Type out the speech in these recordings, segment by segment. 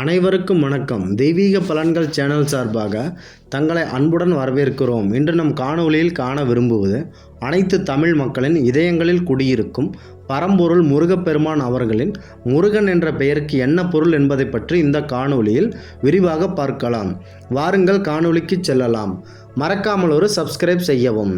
அனைவருக்கும் வணக்கம். தெய்வீக பலன்கள் சேனல் சார்பாக தங்களை அன்புடன் வரவேற்கிறோம். இன்று நம் காணொலியில் காண விரும்புவது அனைத்து தமிழ் மக்களின் இதயங்களில் குடியிருக்கும் பரம்பொருள் முருகப்பெருமான் அவர்களின் முருகன் என்ற பெயருக்கு என்ன பொருள் என்பதை பற்றி இந்த காணொலியில் விரிவாக பார்க்கலாம். வாருங்கள் காணொலிக்கு செல்லலாம். மறக்காமல் ஒரு சப்ஸ்கிரைப் செய்யவும்.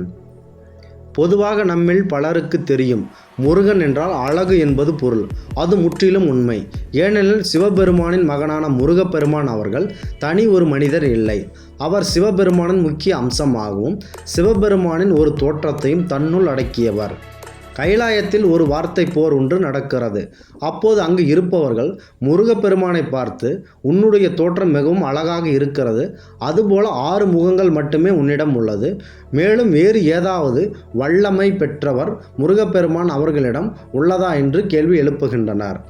பொதுவாக நம்மில் பலருக்கு தெரியும். முருகன் என்றால் அழகு என்பது பொருள். அது முற்றிலும் உண்மை. ஏனெனில் சிவபெருமானின் மகனான முருகப்பெருமான் அவர்கள் தனி ஒரு மனிதர் இல்லை. அவர் சிவபெருமானின் முக்கிய அம்சமாகவும் சிவபெருமானின் ஒரு தோற்றத்தையும் தன்னுள் அடக்கியவர். கைலாயத்தில் ஒரு வார்த்தை போர் ஒன்று நடக்கிறது. அப்போது அங்கு இருப்பவர்கள் முருகப்பெருமானை பார்த்து உன்னுடைய தோற்றம் மிகவும் அழகாக இருக்கிறது. அதுபோல ஆறு முகங்கள் மட்டுமே உன்னிடம் உள்ளது. மேலும் வேறு ஏதாவது வல்லமை பெற்றவர் முருகப்பெருமான் அவர்களிடம் உள்ளதா? என்று கேள்வி எழுப்புகின்றனர்.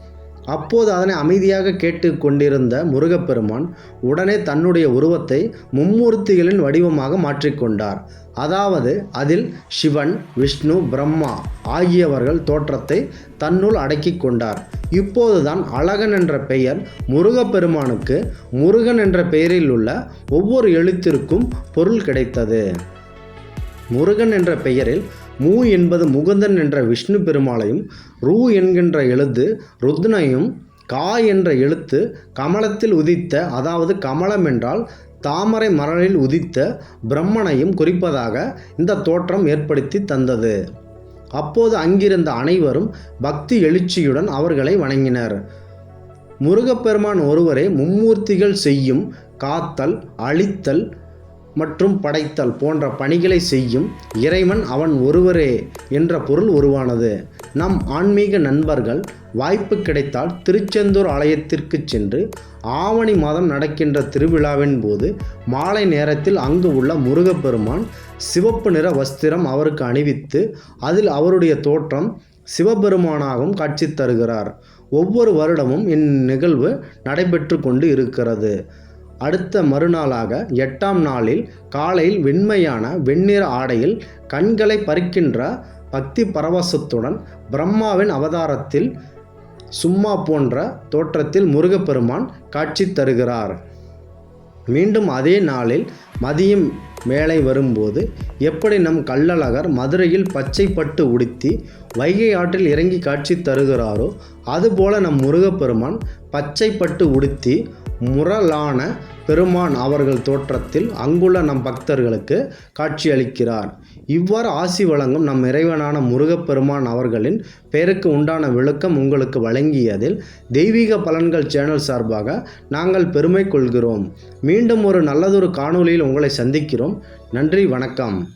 அப்போது அதனை அமைதியாக கேட்டு கொண்டிருந்த முருகப்பெருமான் உடனே தன்னுடைய உருவத்தை மும்மூர்த்திகளின் வடிவமாக மாற்றிக்கொண்டார். அதாவது அதில் சிவன் விஷ்ணு பிரம்மா ஆகியவர்கள் தோற்றத்தை தன்னுள் அடக்கிக் கொண்டார். இப்போதுதான் அழகன் என்ற பெயர் முருகப்பெருமானுக்கு முருகன் என்ற பெயரில் உள்ள ஒவ்வொரு எழுத்திற்கும் பொருள் கிடைத்தது. முருகன் என்ற பெயரில் மூ என்பது முகுந்தன் என்ற விஷ்ணு பெருமாளையும் ரூ என்கின்ற எழுத்து ருத்னையும் கா என்ற எழுத்து கமலத்தில் உதித்த அதாவது கமலம் என்றால் தாமரை மரலில் உதித்த பிரம்மனையும் குறிப்பதாக இந்த தோற்றம் ஏற்படுத்தி தந்தது. அப்போது அங்கிருந்த அனைவரும் பக்தி எழுச்சியுடன் அவர்களை வணங்கினர். முருகப்பெருமான் ஒருவரே மும்மூர்த்திகள் செய்யும் காத்தல் அழித்தல் மற்றும் படைத்தல் போன்ற பணிகளை செய்யும் இறைவன் அவன் ஒருவரே என்ற பொருள் உருவானது. நம் ஆன்மீக நண்பர்கள் வாய்ப்பு கிடைத்தால் திருச்செந்தூர் ஆலயத்திற்கு சென்று ஆவணி மாதம் நடக்கின்ற திருவிழாவின் போது மாலை நேரத்தில் அங்கு உள்ள முருகப்பெருமான் சிவப்பு நிற வஸ்திரம் அவருக்கு அணிவித்து அதில் அவருடைய தோற்றம் சிவபெருமானாகவும் காட்சி தருகிறார். ஒவ்வொரு வருடமும் இந்நிகழ்வு நடைபெற்று கொண்டு இருக்கிறது. அடுத்த மறுநாளாக எட்டாம் நாளில் காலையில் வெண்மையான வெண்ணிற ஆடையில் கண்களை பறிக்கின்ற பக்தி பரவசத்துடன் பிரம்மாவின் அவதாரத்தில் சும்மா போன்ற தோற்றத்தில் முருகப்பெருமான் காட்சி தருகிறார். மீண்டும் அதே நாளில் மதியம் மேலே வரும்போது எப்படி நம் கள்ளழகர் மதுரையில் பச்சை பட்டு உடுத்தி வைகை ஆற்றில் இறங்கி காட்சி தருகிறாரோ அதுபோல நம் முருகப்பெருமான் பச்சை பட்டு உடுத்தி முரளான பெருமான் அவர்கள் தோற்றத்தில் அங்குள்ள நம் பக்தர்களுக்கு காட்சியளிக்கிறார். இவ்வாறு ஆசி வழங்கும் நம் இறைவனான முருகப்பெருமான் அவர்களின் பெயருக்கு உண்டான விளக்கம் உங்களுக்கு வழங்கியதில் தெய்வீக பலன்கள் சேனல் சார்பாக நாங்கள் பெருமை கொள்கிறோம். மீண்டும் ஒரு நல்லதொரு காணொளியில் உங்களை சந்திக்கிறோம். நன்றி வணக்கம்.